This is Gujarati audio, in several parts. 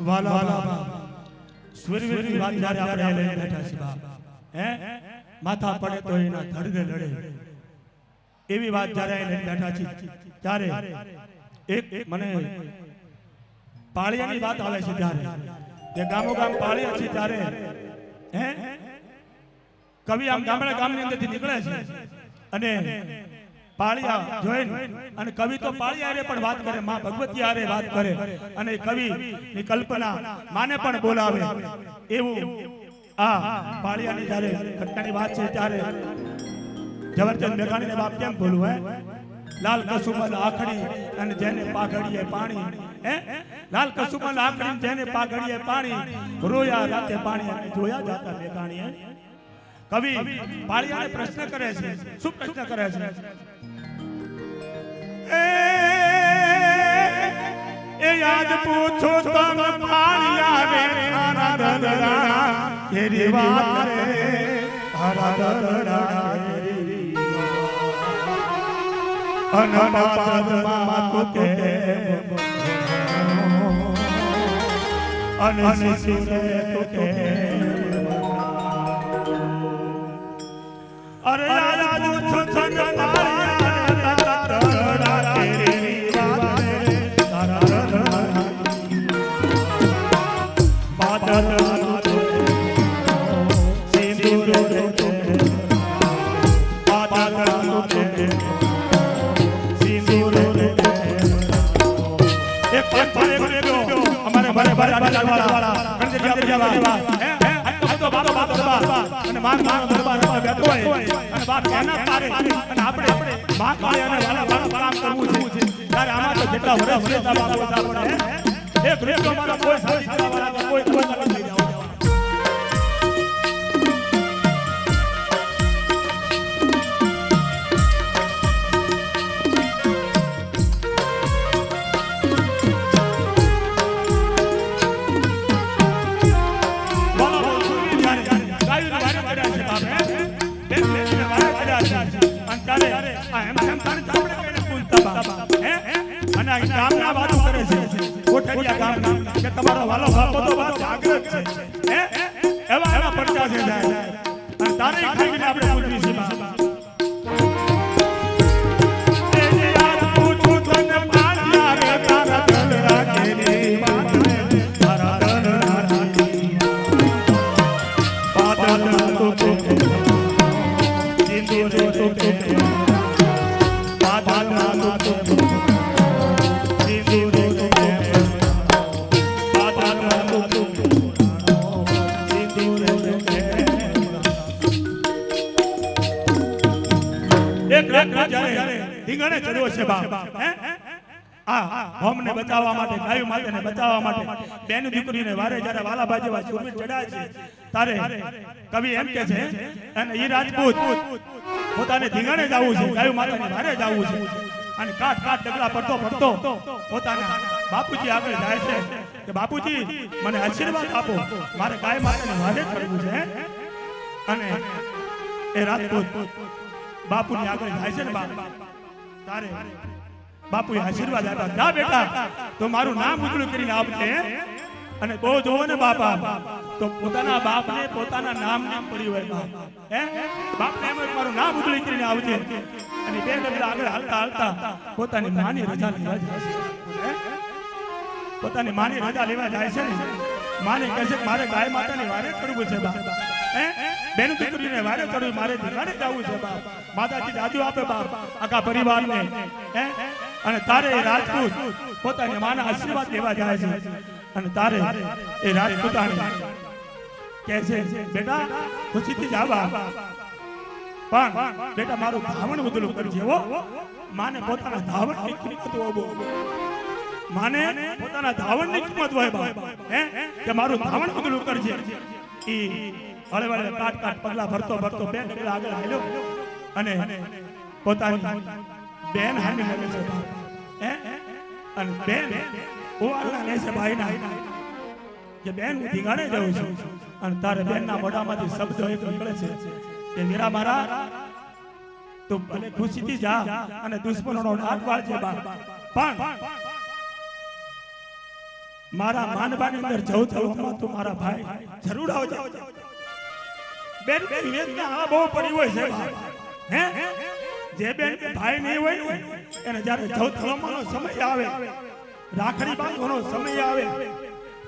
વાલા વાલા સુરવીરની વાત જ્યારે આપણે લઈને બેઠા છે બાપ હે? માથા પડે તો એના ધડને લડે. એવી વાત જ્યારે લઈને બેઠા છે ત્યારે એક મને પાળિયાની વાત આવે છે ત્યારે. તે ગામો ગામ પાળિયા છે ત્યારે. હે? કવિ આમ ગામડા ગામની અંદરથી નીકળે છે. અને પાળિયા જોઈન, અને કવિ તો પાળિયા હારે પણ વાત કરે, માં ભગવતી આરે વાત કરે, અને કવિ ની કલ્પના માને પણ બોલાવે. એવું આ પાળિયાની જ્યારે ઘટનાની વાત છે ત્યારે ઝવરચંદ મેઘાણીને બાપ કેમ બોલવું હે? લાલ કસુમલ આખડી અને જેને પાઘડીએ પાણી, હે? લાલ કસુમલ આખડી જેને પાઘડીએ પાણી, રોયા રાતે પાણી જોયા જાતા મેઘાણીએ. કવિ પાળિયાને પ્રશ્ન કરે છે. શું પ્રશ્ન કરે છે? એ યાદ પૂછો તમ પાળિયા રે તારા દરડા કેરી વાત રે તારા દરડા કેરી અનપાદમાં તું કે અને શિશુને તું કે પાંચ પાંચ એક ગયો અમારે ભરે ભરે ભરે વાળા. આપણે જવા તો બાતો બાતો દરબાર અને માન માન દરબાર બેઠો હોય અને બાપ એના તારે અને આપણે માં કાળે અને વાલા વાળા કામ કરવું છે. ત્યારે આમાં તો જેટલા વર્ષ રહેતા બાપો આપણે એક રૂપિયો મારા કોઈ સારી સારા વાળા કોઈ કોઈ નથી. લઈ જાવ તમારો વાલો બાપો તો બા જાગૃત છે હે એવા એવા પડતા છે જાય અને તારે ખાઈને આપણે પૂછવી છે. ઢીંગણે ચડ્યો છે બાપ. હે? આ હોમને બચાવવા માટે, ગાયો માતાને બચાવવા માટે બેન દીકરીને જ્યારે વાલાબા જેવા ચડાય છે, તારે કવિ એમ કે છે, અને ઈ રાજપૂત પોતાને ધીંગાણે જવું છે, ગાયો માતાને વારે જવું છે. અને કાટ કાટ ડગલા પડતો પડતો પોતાના બાપુજી આગળ જાય છે કે, બાપુજી, મને આશીર્વાદ આપો, મારે ગાય માતાને વારે કરવું છે અને એ રાજપૂત બાપુની આગળ જાય છે ને બાપ. તારે. બાપુ આશીર્વાદ આપ્યા. જા બેટા, તો મારું નામ ઉજળું કરીને આપજે અને બહુ જોવો ને બાપા, તો પોતાના બાપને પોતાના નામ નામ પડી હોય હે? બાપને એમ મારું નામ ઉજળી કરીને આવજે. અને બે ડગલા આગળ હાલતા હાલતા પોતાની માની રજા લેવા જાય છે. પોતાની માની રજા લેવા જાય છે માને કહે છે મારે ગાય માતાની વારે કરવું છે બાપ. હે? બેન દીકરીને વારે ચડવું મારે દીવાને જવું છે, બાપ. માતાજી દાદુ આપે, બાપ, આખા પરિવારને. હે? અને તારે રાજપૂત પોતાની માના આશીર્વાદ દેવા જાય છે. અને તારે એ રાજપૂતાણી કહે છે, બેટા, ખુશીથી જાવા પણ બેટા, મારું ધાવણ ઉદલું કરજે, હો. માને પોતાના ધાવણની કિંમત હોય માને પોતાના ધાવણની કિંમત હોય હે? કે મારું ધાવણ ઉદલું કરજે. ઈ હળે વળે કાટ કાટ પગલા ભરતો ભરતો બેન ડગલા આગળ હાલ્યો. અને પોતાની બેન હામી લાગે છે. હે? અને બેન ઓવાળના લે છે ભાઈના. કે બેન હું ધીંગાણે જાઉં છું. અને તારે બેનના મોઢામાંથી શબ્દ એક નીકળે છે કે, મીરા મારા, તું ભલે ખુશીથી જા અને દુશ્મનોનો નાટ વાળજે બા. પણ મારા માનવાની અંદર જવું થવું તું મારા ભાઈ જરૂર આવજો. બેન વેદના આ બહુ પડી હોય છે. હે? જે બેન ભાઈ નહીં હોય એને જ્યારે થવાનો સમય આવે રાખડી બાંધવાનો સમય આવે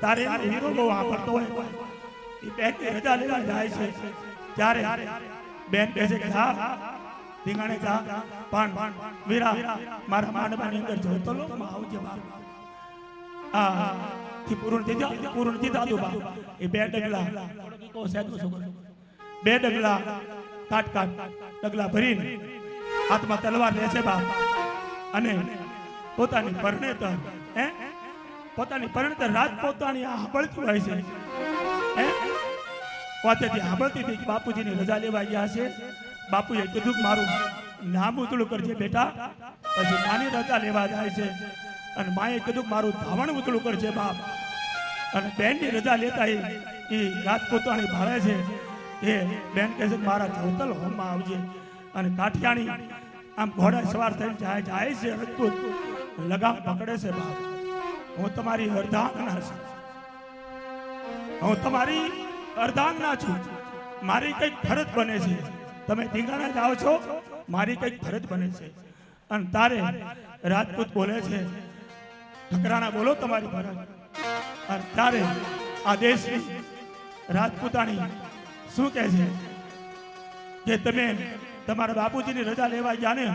તારે એનો હીરો બહુ વાપરતો હોય. એ બેન રજા લેવા જાય છે. ત્યારે બેન કહે છે કે, હા, ધીંગાણે જા. પણ વીરા, મારા માંડવાની અંદર જવતો લો માં આવજે બાપ આ થી પૂર્ણ જા પૂર્ણ જાતું બાપ એ બે ડગલા. તો સાચું છોકરો? બે ડગલા કાટ કાટ ડગલા ભરીને હાથમાં તલવાર લે છે બાપ અને પોતાની પરણેતર, હે? પોતાની પરણેતર રાત પોતાની આ સાંભળતી હોય છે. હે? પોતેથી હાંભળતી હતી બાપુજીની રજા લેવા ગયા છે. બાપુએ કીધું મારું નામ ઉતળું કરજે બેટા. પછી નાની રજા લેવા જાય છે. અને માએ કીધું મારું ધાવણ ઉતળું કરજે બાપ. અને બેનની રજા લેતા એ એ રાજપૂતાણી ભાળે છે. એ બેન કહે છે મારા જવતલ હોમમાં આવજે. અને કાઠિયાણી આમ ઘોડા સવાર થઈને જાય જાય છે રાજપૂત લગામ પકડે છે બાપ. હું તમારી અર્ધાંગના છું. હું તમારી અર્ધાંગના છું. મારી કંઈક ફરજ બને છે. તમે ધીંગાણા જાઓ છો? મારી કંઈક ફરજ બને છે. અને તારે રાજપૂત બોલે છે ઠકરાણા બોલો તમારી ફરજ. અને તારે આ દેશની રાજપૂતાણી શું કહે છે? કે તમે તમારા બાપુજીની રજા લેવા ગયા ને,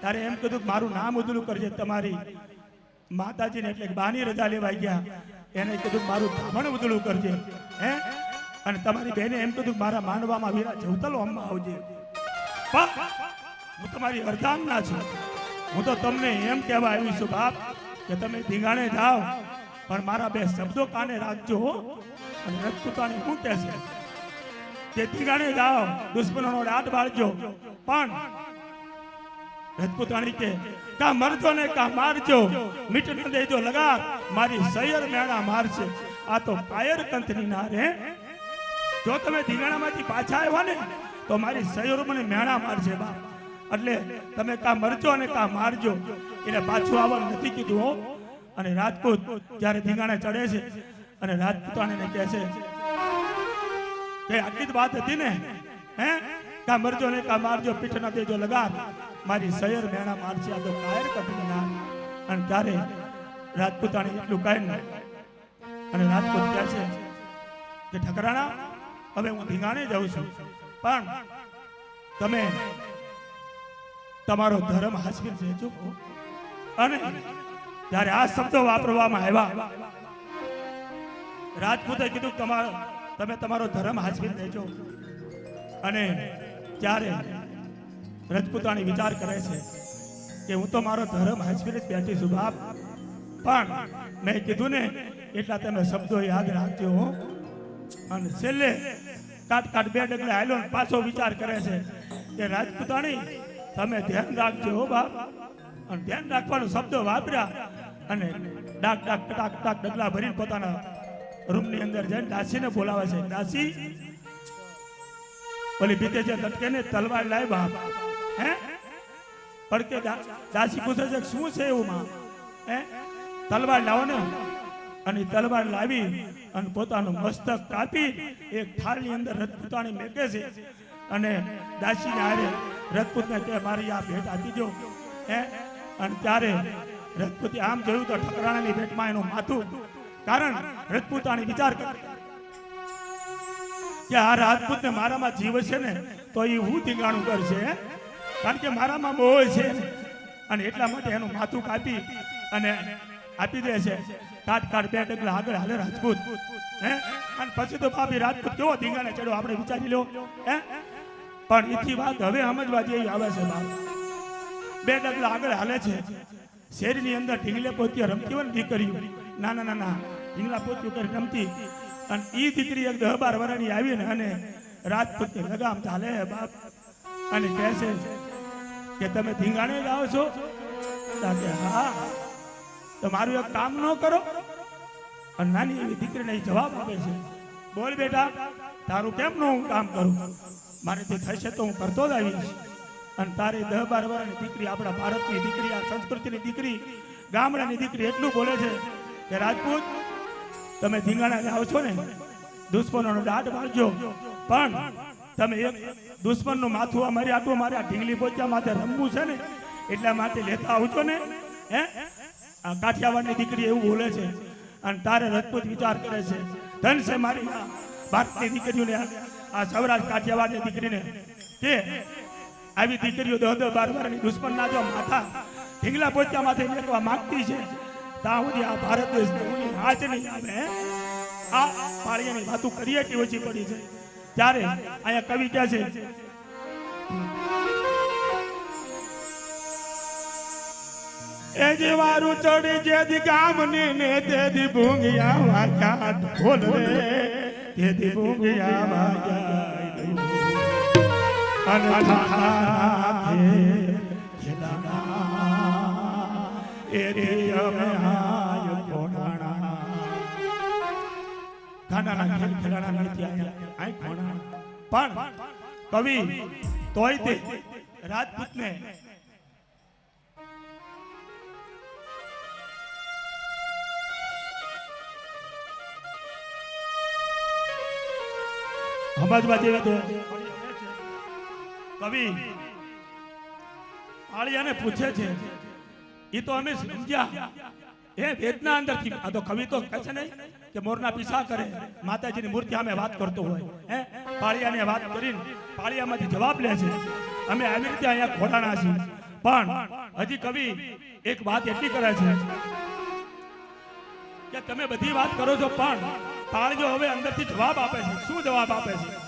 ત્યારે એમ કીધું કે મારું નામ ઉજળું કરજે તમારી માતાજીને એટલે બાની રજા લેવા ગયા. એને કીધું મારું ભ્રમણ ઉજળું કરજે, હે? અને તમારી બેને એમ કીધું મારા માનવામાં વીરા જવતલો અમ્મા આવજે. હું તમારી અર્ધાંગના છું. હું તો તમને એમ કહેવા આવી છું, બાપ, કે તમે ધીંગાણે જાઓ, પણ મારા બે શબ્દો કાને રાખજો, હો. અને રજપૂતાની શું કહે કે જાઓ દુશ્મનોનો લાટ બાળજો. પણ રજપૂતાણી કે, કા મરજો ને કા મારજો? મીટ ન દેજો લગાર, મારી સૈયર મેણા મારશે. આ તો પાયર કંથની ના રે. જો તમે ધીંગાણામાંથી પાછા આવ્યા ને, તો મારી સૈયર મને મેણા મારશે બા એટલે તમે કા મરજો અને કા મારજો. એને પાછું આવવાનું નથી કીધું હો. અને રાજપૂત જ્યારે ધીંગાણે ચડે છે અને રાજપૂતાણીને કહે છે કે જ વાત હતી ને? હે? કા મરજો ને કા મારજો, પીઠ ના દેજો લગાર. મારી સયર મેણા મારશે, આ તો કાયર કંપની ના અને ત્યારે રાજપૂતાણી એટલું કહે ને અને રાજપૂત કહે છે કે, ઠકરાણા, હવે હું ભીંગાણે જાઉં છું. પણ તમે તમારો ધર્મ હાસવી રહેજો અને જ્યારે આ શબ્દો વાપરવામાં આવ્યા, રાજપૂતે કીધું તમારો તમે તમારો ધર્મ હાજરી રહેજો અને ત્યારે રજપૂતાણી વિચાર કરે છે કે હું તો મારો ધર્મ હાજરી જ બેઠી છું બાપ, પણ મેં કીધું ને એટલા તમે શબ્દો યાદ રાખજો અને છેલ્લે કાટ કાટ બે ડગલે હાલ્યો પાછો વિચાર કરે છે કે રાજપૂતાણી, તમે ધ્યાન રાખજો હો બાપ. અને ધ્યાન રાખવાનો શબ્દો વાપર્યા અને ડાક ડાક ટાક ટાક ડગલા ભરીને પોતાના રૂમની અંદર જઈને દાસીને બોલાવે છે, દાસી, ઓલી બીતે જે લટકે ને તલવાર લાય બાપ. હે? પણ કે દાસી પૂછે છે, શું છે એવું માં? હે? તલવાર લાવો ને. અને તલવાર લાવી અને પોતાનું મસ્તક કાપી એક થાળની અંદર રજપૂતાણી મેકે છે. અને દાસીને હારે રજપૂતને કે, મારી આ ભેટ આપી દો હે? અને ત્યારે રજપૂતે આમ જોયું તો ઠકરાણાની ભેટમાં એનું માથું કારણ રજપૂતાણી વિચાર કર. કે આ રાજપૂતને મારામાં જીવ છે ને, તો એ હું ધીંગાણું કરશે? કારણ કે મારામાં બહુ છે અને એટલા માટે એનું માથું કાપી અને આપી દે છે. કાટ કાટ બે ડગલા આગળ હાલે રાજપૂત, હે? અને પછી તો ભાભી રાજપૂત કેવો ધીંગાને ચડ્યો, આપણે વિચારી લો, હે? પણ એથી વાત હવે સમજવા જેવી આવે છે, બાપ. બે ડગલા આગળ હાલે છે. શેરીની અંદર ઢીંગલે પોતે રમતી હોય ને દીકરીઓ, નાના નાના ઢીંગલા પોતીઓ કરી રમતી. અને એ દીકરી એક દહ બાર વર્ષની આવીને અને રાજપૂતની લગામ ચાલે બાપ. અને કહે છે કે તમે ધીંગાણે જ આવો છો? કે, હા, તો મારું એક કામ ન કરો. અને નાની એવી દીકરીને જવાબ આપે છે, બોલ બેટા, તારું કેમ નો હું કામ કરું? મારેથી થશે તો હું કરતો જ આવીશ. અને તારી દહ બાર વર્ષની દીકરી, આપણા ભારતની દીકરી, આ સંસ્કૃતિની દીકરી, ગામડાની દીકરી એટલું બોલે છે કે, રાજપૂત તમે ધીંગાણા જાઓ છો ને, દુશ્મનોનો દાટ મારજો. પણ તમે એક દુશ્મનનું માથું આ મારી આટલું મારે આ ઢીંગલી પોચા માથે રમવું છે ને, એટલા માટે લેતા આવજો ને, હે? આ કાઠિયાવાડની દીકરી એવું બોલે છે, અને તારે રજપૂત વિચાર કરે છે, ધન છે મારી ભારતની દીકરીઓને, આ- સૌરાષ્ટ્ર કાઠિયાવાડની દીકરીને, કે આવી દીકરીઓ દહ દહ બાર બારની દુશ્મનના જો માથા ઢીંગલા પોચા માથે મેકવા માંગતી છે, ત્યાં સુધી આ ભારત દેશને હાથ નહીં આવે, હે? આ પાળિયાની વાતો કરીએ કે ઓછી પડી છે ત્યારે અહીંયા કવિ કહે છે, એ જે વારું ચડી જે દી ગામ ને તે દી ભૂંગિયા વાગ્યા ઢોલ રે, તે દી ભૂંગિયા વાગ્યા ઢોલ. અને ઠાઠા એ દી અમે આય ગાનાના ખેલ ખેલાણા નથી આવ્યા આય કોણાણા. પણ કવિ, તોય તે રાજપૂતને સમજવા જેવી તો કવિ, આળિયાને પૂછે છે એ તો અમે સમજ્યા એ વેદના અંદરથી આ તો કવિ કહે છે ને કે મોરના પીછા કરે. માતાજીની મૂર્તિ અમે વાત કરતો હોય. હે? પાળિયાને વાત કરીને પાળિયામાંથી જવાબ લે છે. અમે આવી રીતે અહીંયા ખોડાણા છીએ. પણ હજી કવિ એક વાત એટલી કરે છે કે તમે બધી વાત કરો છો, પણ પાળજો હવે અંદરથી જવાબ આપે છે. શું જવાબ આપે છે?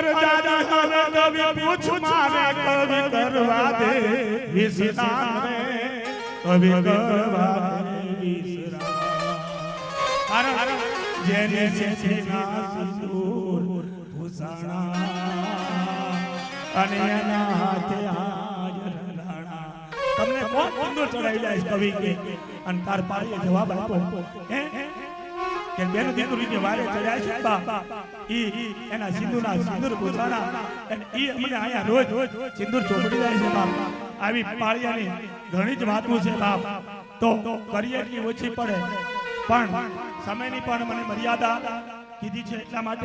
અરે દાદા કવિ પૂછ મારે કવિ કરવા દે વિશ્રામ કવિ કરવા દે વિશ્રામ જેને છે તમને કોણ ચડાવી જાય કવિ કે? અને તાર પાડીએ જવાબ આપ્યો. હે? કે બેન દીકરીને વારે ચડ્યા છે બા ઈ એના સિંદૂરના સિંદૂર ભૂષાણા અને ઈ અમને અહીંયા રોજ રોજ સિંદૂર જાય છે બાપ. આવી પાળિયાની ઘણી જ વાતો છે બાપ. તો કરીએ એટલી ઓછી પડે. પણ સમયની પણ મને મર્યાદા કીધી છે એટલા માટે